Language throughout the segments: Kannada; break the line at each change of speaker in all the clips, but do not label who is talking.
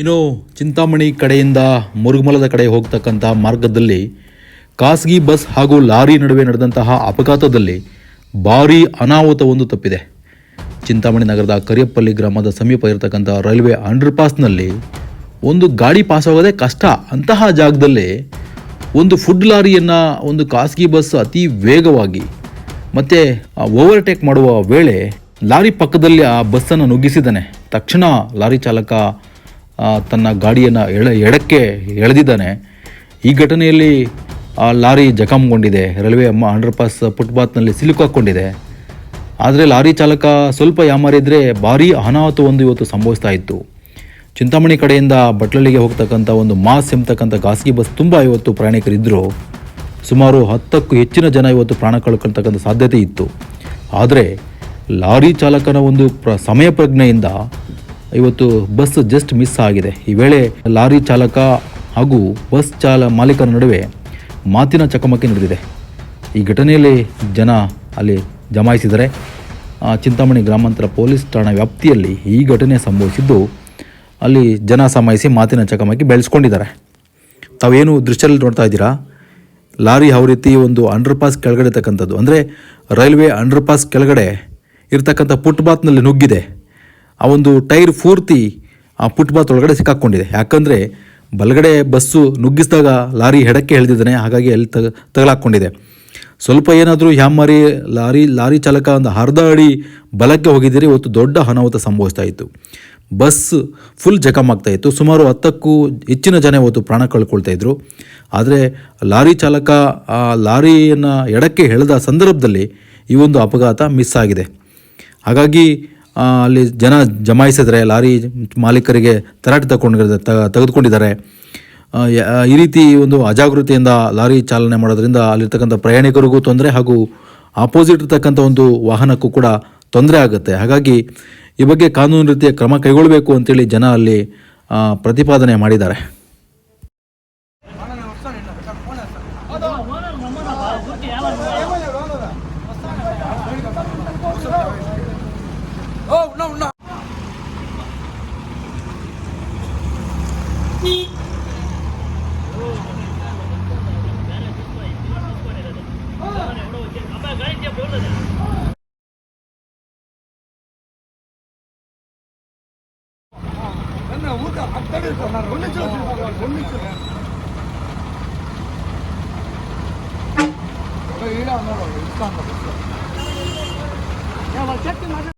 ಇನ್ನು ಚಿಂತಾಮಣಿ ಕಡೆಯಿಂದ ಮುರುಗಮಲದ ಕಡೆ ಹೋಗ್ತಕ್ಕಂಥ ಮಾರ್ಗದಲ್ಲಿ ಖಾಸಗಿ ಬಸ್ ಹಾಗೂ ಲಾರಿ ನಡುವೆ ನಡೆದಂತಹ ಅಪಘಾತದಲ್ಲಿ ಭಾರೀ ಅನಾಹುತವೊಂದು ತಪ್ಪಿದೆ. ಚಿಂತಾಮಣಿ ನಗರದ ಕರಿಯಪ್ಪಲ್ಲಿ ಗ್ರಾಮದ ಸಮೀಪ ಇರತಕ್ಕಂಥ ರೈಲ್ವೆ ಅಂಡರ್ಪಾಸ್ನಲ್ಲಿ ಒಂದು ಗಾಡಿ ಪಾಸ್ ಆಗೋದೇ ಕಷ್ಟ ಅಂತಹ ಜಾಗದಲ್ಲಿ ಒಂದು ಫುಡ್ ಲಾರಿಯನ್ನು ಒಂದು ಖಾಸಗಿ ಬಸ್ ಅತಿ ವೇಗವಾಗಿ ಮತ್ತು ಓವರ್ಟೇಕ್ ಮಾಡುವ ವೇಳೆ ಲಾರಿ ಪಕ್ಕದಲ್ಲಿ ಆ ಬಸ್ಸನ್ನು ನುಗ್ಗಿಸಿದ್ದಾನೆ. ತಕ್ಷಣ ಲಾರಿ ಚಾಲಕ ತನ್ನ ಗಾಡಿಯನ್ನು ಎಳೆ, ಎಡಕ್ಕೆ ಎಳೆದಿದ್ದಾನೆ. ಈ ಘಟನೆಯಲ್ಲಿ ಆ ಲಾರಿ ಜಖಂಗೊಂಡಿದೆ. ರೈಲ್ವೆ ಅಮ್ಮ ಅಂಡರ್ಪಾಸ್ ಫುಟ್ಪಾತ್ನಲ್ಲಿ ಸಿಲುಕಾಕೊಂಡಿದೆ ಆದರೆ ಲಾರಿ ಚಾಲಕ ಸ್ವಲ್ಪ ಯಾಮಾರಿದ್ರೆ ಭಾರೀ ಅನಾಹುತವೊಂದು ಇವತ್ತು ಸಂಭವಿಸ್ತಾ ಇತ್ತು. ಚಿಂತಾಮಣಿ ಕಡೆಯಿಂದ ಬಟ್ಲಳ್ಳಿಗೆ ಹೋಗ್ತಕ್ಕಂಥ ಒಂದು ಮಾಸ್ ಎಂಬತಕ್ಕಂಥ ಖಾಸಗಿ ಬಸ್ ತುಂಬ ಇವತ್ತು ಪ್ರಯಾಣಿಕರಿದ್ದರು ಸುಮಾರು ಹತ್ತಕ್ಕೂ ಹೆಚ್ಚಿನ ಜನ ಇವತ್ತು ಪ್ರಾಣ ಕಳ್ಕೊಳ್ತಕ್ಕಂಥ ಸಾಧ್ಯತೆ ಇತ್ತು. ಆದರೆ ಲಾರಿ ಚಾಲಕನ ಒಂದು ಪ್ರ ಸಮಯ ಪ್ರಜ್ಞೆಯಿಂದ ಇವತ್ತು ಬಸ್ ಜಸ್ಟ್ ಮಿಸ್ ಆಗಿದೆ. ಈ ವೇಳೆ ಲಾರಿ ಚಾಲಕ ಹಾಗೂ ಬಸ್ ಚಾಲ ಮಾಲೀಕರ ನಡುವೆ ಮಾತಿನ ಚಕಮಕಿ ನಡೆದಿದೆ. ಈ ಘಟನೆಯಲ್ಲಿ ಜನ ಅಲ್ಲಿ ಜಮಾಯಿಸಿದರೆ ಚಿಂತಾಮಣಿ ಗ್ರಾಮಾಂತರ ಪೊಲೀಸ್ ಠಾಣಾ ವ್ಯಾಪ್ತಿಯಲ್ಲಿ ಈ ಘಟನೆ ಸಂಭವಿಸಿದ್ದು, ಅಲ್ಲಿ ಜನ ಸಮಾಯಿಸಿ ಮಾತಿನ ಚಕಮಕಿ ಬೆಳೆಸ್ಕೊಂಡಿದ್ದಾರೆ. ತಾವೇನು ದೃಶ್ಯದಲ್ಲಿ ನೋಡ್ತಾ ಇದ್ದೀರಾ? ಲಾರಿ ಯಾವ ರೀತಿ ಒಂದು ಅಂಡರ್ಪಾಸ್ ಕೆಳಗಡೆ ಇರ್ತಕ್ಕಂಥದ್ದು. ಅಂದರೆ ರೈಲ್ವೆ ಅಂಡರ್ಪಾಸ್ ಕೆಳಗಡೆ ಇರ್ತಕ್ಕಂಥ ಫುಟ್ಪಾತ್ನಲ್ಲಿ ನುಗ್ಗಿದೆ. ಆ ಒಂದು ಟೈರ್ ಪೂರ್ತಿ ಆ ಫುಟ್ಪಾತ್ ಒಳಗಡೆ ಸಿಕ್ಕಾಕ್ಕೊಂಡಿದೆ ಯಾಕಂದರೆ ಬಲಗಡೆ ಬಸ್ಸು ನುಗ್ಗಿಸಿದಾಗ ಲಾರಿ ಹೆಡಕ್ಕೆ ಎಳೆದಿದ್ದಾನೆ, ಹಾಗಾಗಿ ಅಲ್ಲಿ ತಗ ತಗಲಾಕ್ಕೊಂಡಿದೆ ಸ್ವಲ್ಪ ಏನಾದರೂ ಹ್ಯಾಮಾರಿ ಲಾರಿ ಲಾರಿ ಚಾಲಕ ಒಂದು ಅರ್ಧ ಅಡಿ ಬಲಕ್ಕೆ ಹೋಗಿದ್ದರೆ, ಇವತ್ತು ದೊಡ್ಡ ಅನಾಹುತ ಸಂಭವಿಸ್ತಾ ಇತ್ತು. ಬಸ್ ಫುಲ್ ಜಖಮ್ ಆಗ್ತಾ ಇತ್ತು. ಸುಮಾರು ಹತ್ತಕ್ಕೂ ಹೆಚ್ಚಿನ ಜನ ಇವತ್ತು ಪ್ರಾಣ ಕಳ್ಕೊಳ್ತಾ ಇದ್ದರು ಆದರೆ ಲಾರಿ ಚಾಲಕ ಆ ಲಾರಿಯನ್ನು ಎಡಕ್ಕೆ ಎಳೆದ ಸಂದರ್ಭದಲ್ಲಿ ಈ ಒಂದು ಅಪಘಾತ ಮಿಸ್ ಆಗಿದೆ. ಹಾಗಾಗಿ ಅಲ್ಲಿ ಜನ ಜಮಾಯಿಸಿದರೆ, ಲಾರಿ ಮಾಲೀಕರಿಗೆ ತರಾಟೆ ತಗೊಂಡು ತೆಗೆದುಕೊಂಡಿದ್ದಾರೆ. ಈ ರೀತಿ ಒಂದು ಅಜಾಗೃತಿಯಿಂದ ಲಾರಿ ಚಾಲನೆ ಮಾಡೋದ್ರಿಂದ ಅಲ್ಲಿರ್ತಕ್ಕಂಥ ಪ್ರಯಾಣಿಕರಿಗೂ ತೊಂದರೆ ಹಾಗೂ ಆಪೋಸಿಟ್ ಇರ್ತಕ್ಕಂಥ ಒಂದು ವಾಹನಕ್ಕೂ ಕೂಡ ತೊಂದರೆ ಆಗುತ್ತೆ. ಹಾಗಾಗಿ ಈ ಬಗ್ಗೆ ಕಾನೂನು ರೀತಿಯ ಕ್ರಮ ಕೈಗೊಳ್ಳಬೇಕು ಅಂತೇಳಿ ಜನ ಅಲ್ಲಿ ಪ್ರತಿಪಾದನೆ ಮಾಡಿದ್ದಾರೆ.
Oh, no, no. என்ன ஊக்க அத்தடி சொன்னார் ஒன்னிச்சு ஒன்னிச்சு ஈடா இருந்தாலும் இருக்காங்க ஏன் செட்டு மாதிரி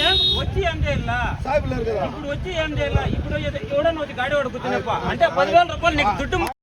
ఏం? వచ్చి ఏం చేయాలా? ఇప్పుడు వచ్చి ఏం చేయాలా? ఇప్పుడు ఎవడన్నా వచ్చి గాడి వాడు కూర్చున్నప్ప అంటే పదివేల రూపాయలు నీకు దుడ్డు